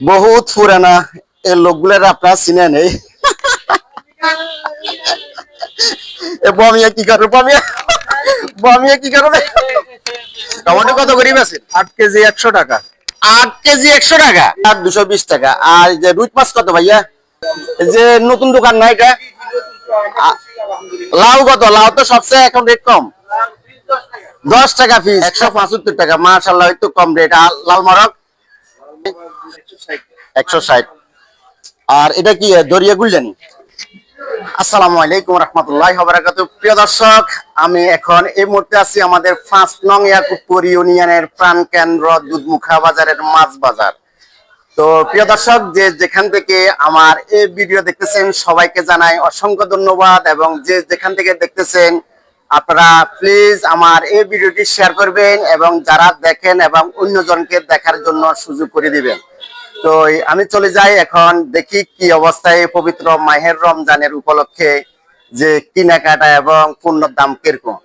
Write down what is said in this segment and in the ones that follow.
বহুত পুরানা এই লোকগুলোর আপনার চিনে নেই বমিয়া কি করবে বমিয়া বমিয়া কি করবে? টমেটো কত গরিব আছে আট কেজি একশো টাকা। আট কেজি একশো টাকা? আর দুশো বিশ টাকা। আর যে রুই মাছ কত ভাইয়া? এই যে নতুন দোকান না এটা? লাউ কত? লাউ তো সবচেয়ে এখন রেট কম। দশ টাকা পিস একশো পঁচাত্তর টাকা। মাশাল্লাহ একটু কম রেট আর লাল মরক? আর এটা কি, দরিয়া গুলজানি? আসসালামু আলাইকুম রহমতুল্লাহ বারাকাত প্রিয় দর্শক, আমি এখন এই মুহূর্তে আছি আমাদের পাঁচ নং ইয়াকুবপুর ইউনিয়নের প্রাণ কেন্দ্র দুধমুখা বাজারের মাছ বাজার। তো প্রিয় দর্শক, যে যেখান থেকে আমার এই ভিডিও দেখতেছেন, সবাইকে জানাই অসংখ্য ধন্যবাদ এবং যে যেখান থেকে দেখতেছেন, আপনারা প্লিজ আমার এই ভিডিওটি শেয়ার করবেন এবং যারা দেখেন এবং অন্যজনকে দেখার জন্য সুযোগ করে দিবেন। তো আমি চলে যাই এখন দেখি কি অবস্থায় পবিত্র মাহের রমজানের উপলক্ষে যে কেনাকাটা এবং পণ্যের দাম কীরকম।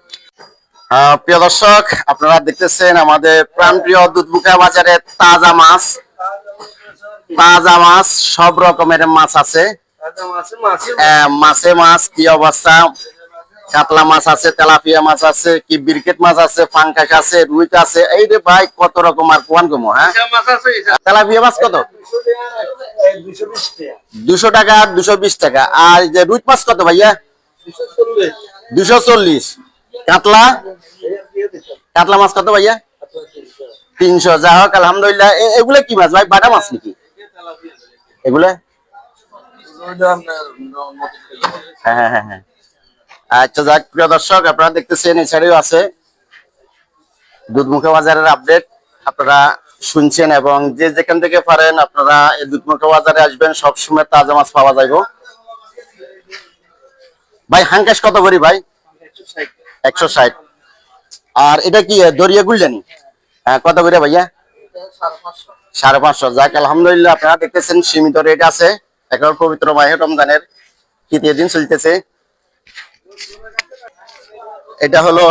প্রিয় দর্শক আপনারা দেখতেছেন আমাদের প্রাণপ্রিয় দুধবুকা বাজারে তাজা মাছ। তাজা মাছ সব রকমের মাছ আছে। মাছে মাছ কি অবস্থা? কাতলা মাছ আছে তেলাপিয়া মাছ আছে কি বিরকেট মাছ আছে ফাঙ্কাস আছে রুইট আছে এই রে ভাই কত রকম আর কোয়ান কমো হ্যাঁ? তেলাপিয়া মাছ কত? দুশো টাকা আর দুশো বিশ টাকা আর যে রুইট মাছ কত ভাইয়া? দুশো চল্লিশ। কাতলা? কাতলা মাছ কত ভাইয়া? তিনশো। যা হোক আলহামদুলিল্লাহ। এ- এগুলা কি মাছ ভাই? বাটা মাছ নাকি? এগুলা? হ্যাঁ হ্যাঁ হ্যাঁ হ্যাঁ। আচ্ছা যাক, প্রিয় দর্শক, আপনারা দেখতেছেন, এছাড়াও আছে দুধমুখা বাজারের আপডেট আপনারা শুনছেন এবং যে যেখান থেকে পারেন, আপনারা এই দুধমুখা বাজারে আসবেন, সবসময় তাজা মাছ পাওয়া যাইব। ভাই, হাঙ্কাশ কত করি ভাই? একশো ষাট। আর এটা কি দরিয়া গুলজানি? হ্যাঁ কত করে ভাইয়া? সাড়ে পাঁচশো। যাক, আলহামদুলিল্লাহ, আপনারা দেখতেছেন, সীমিত রেট আছে। এখন পবিত্র মাহের রমজানের তৃতীয় দিন চলতেছে। এটা হলো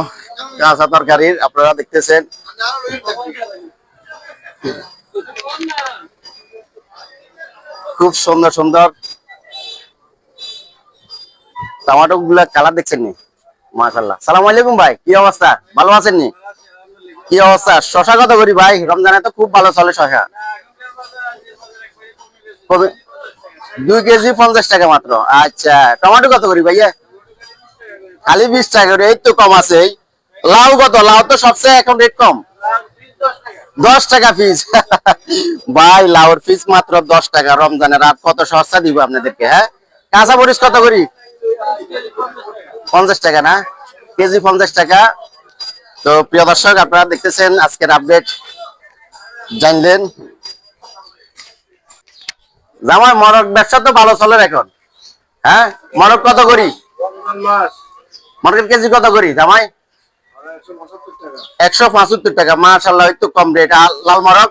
কাঁচা তরকারির, আপনারা দেখতেছেন। খুব সুন্দর সুন্দর। টমেটো গুলা কালার দেখছেন নি? মাশাল্লাহ সালাম আলাইকুম ভাই, কি অবস্থা? ভালো আছেন নি? কি অবস্থা? শশা কত করি ভাই? রমজানে তো খুব ভালো চলে শশা দুই কেজি পঞ্চাশ টাকা মাত্র। আচ্ছা টমেটো কত করি ভাইয়া? খালি বিশ টাকা এই তো কম আছে লাউ কত? লাউ তো সবচেয়ে এখন রেট কম। দশ টাকা পিস ভাই, লাউর পিস মাত্র দশ টাকা। রমজানের রাত কত সস্তা দিব আপনাদেরকে হ্যাঁ? কাঁচা মরিচ কত করি? পঞ্চাশ টাকা না? কেজি পঞ্চাশ টাকা। তো প্রিয় দর্শক, আপনারা দেখতেছেন আজকের আপডেট জানলেন? জামাই মরক ব্যবসা তো ভালো চলে এখন। হ্যাঁ? মরক কত করি? মরকের কেজি কত করি জামাই? একশো পঁচাত্তর টাকা। মাশাল্লাহ একটু কম রেট লাল মরক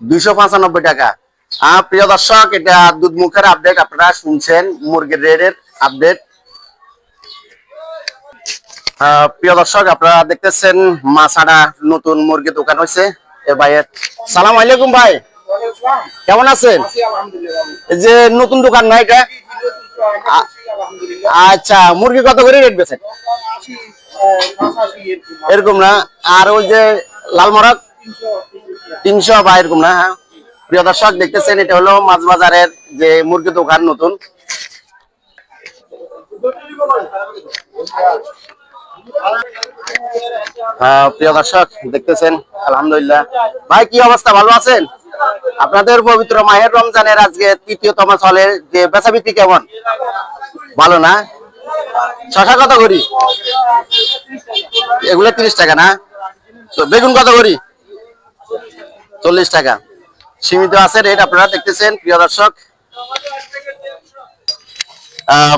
দুইশো পঁচানব্বই টাকা। আহ প্রিয় দর্শক এটা দুধ মুখের আপডেট আপনারা শুনছেন মুরগির রেটের আপডেট প্রিয় দর্শক আপনারা দেখতেছেন মাছাড়া নতুন মুরগি দোকান হয়েছে এ ভাইয়ের সালাম আলাইকুম ভাই। কেমন আছেন? এই যে নতুন দোকান না এটা? আচ্ছা মুরগি কত করে রেট বেছেন এরকম না? আর ওই যে লাল মরক তিনশো বা এরকম না? হ্যাঁ। প্রিয় দর্শক দেখতেছেন এটা হলো মাছ বাজারের যে মুরগি দোকান নতুন। হ্যাঁ, প্রিয় দর্শক দেখতেছেন আলহামদুলিল্লাহ। ভাই কি অবস্থা? ভালো আছেন? আপনাদের পবিত্র মাহের রমজানের আজকে তৃতীয়তম চলে যে বেচা বিক্রি কেমন? ভালো না? শশা কত করি? এগুলো তিরিশ টাকা না? তো বেগুন কত করি? চল্লিশ টাকা। সীমিত আছে রেট আপনারা দেখতেছেন প্রিয় দর্শক।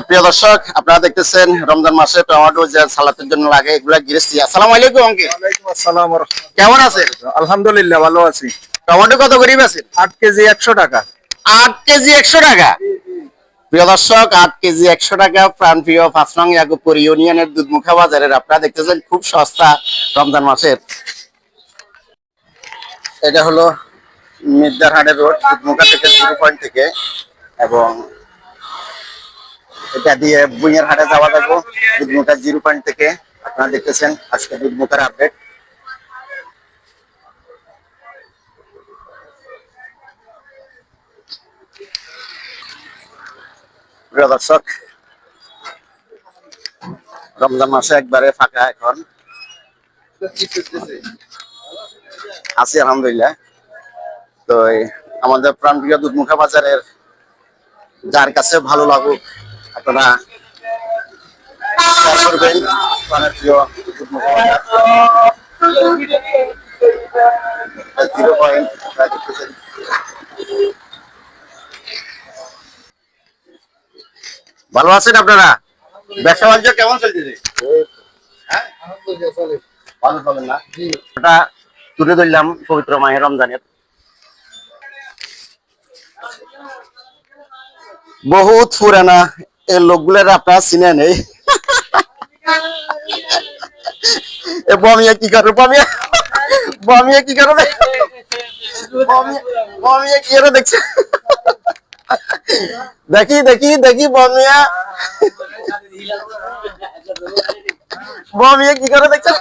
প্রিয় দর্শক আপনারা দেখতেছেন রমজান মাসে টমেটো যে সালাতের জন্য লাগে এগুলা গিরেছি আসসালামু আলাইকুম অঙ্কে আসসালাম কেমন আছেন? আলহামদুলিল্লাহ ভালো আছি। টমেটো কত করি বেছেন আট কেজি একশো টাকা। আট কেজি একশো টাকা? প্রিয় দর্শক, আট কেজি একশো টাকা প্রাণ প্রিয় পাঁচ নং ইয়াকুবপুর ইউনিয়নের দুধমুখা বাজারের আপনারা দেখতেছেন খুব সস্তা রমজান মাসের। এটা হলো মির্জারহাটের রোড, দুধমুখা থেকে জিরো পয়েন্ট থেকে, এবং এটা দিয়ে বুইয়ার হাটে যাওয়া যাব, দুধমুখা জিরো পয়েন্ট থেকে। আপনারা দেখতেছেন আজকে দুধমুখার আপডেট প্রিয় দর্শক, রমজান মাসে একবারে ফাঁকা এখন। আছি আলহামদুলিল্লাহ। তো আমাদের প্রাণপ্রিয় দুধমুখা বাজারের যার কাছে ভালো লাগুক, আপনারা করবেন প্রাণের প্রিয় দুধমুখা বাজার। জিরো পয়েন্ট আপনারা দেখতেছেন ভালো আছেন আপনারা? ব্যবসা বাণিজ্য কেমন চলতেছে হ্যাঁ? ভালো চলেন না? ওটা তুলে ধরলাম পবিত্র মাহের রমজানের। বহুত পুরানা এই লোকগুলোর আপনারা চিনে নেই এ বমিয়া কি করে বমিয়া? বমিয়া কি করে? বমিয়া কি করে দেখছে দেখি দেখি দেখি বমিয়া বমিয়া কি করে দেখছে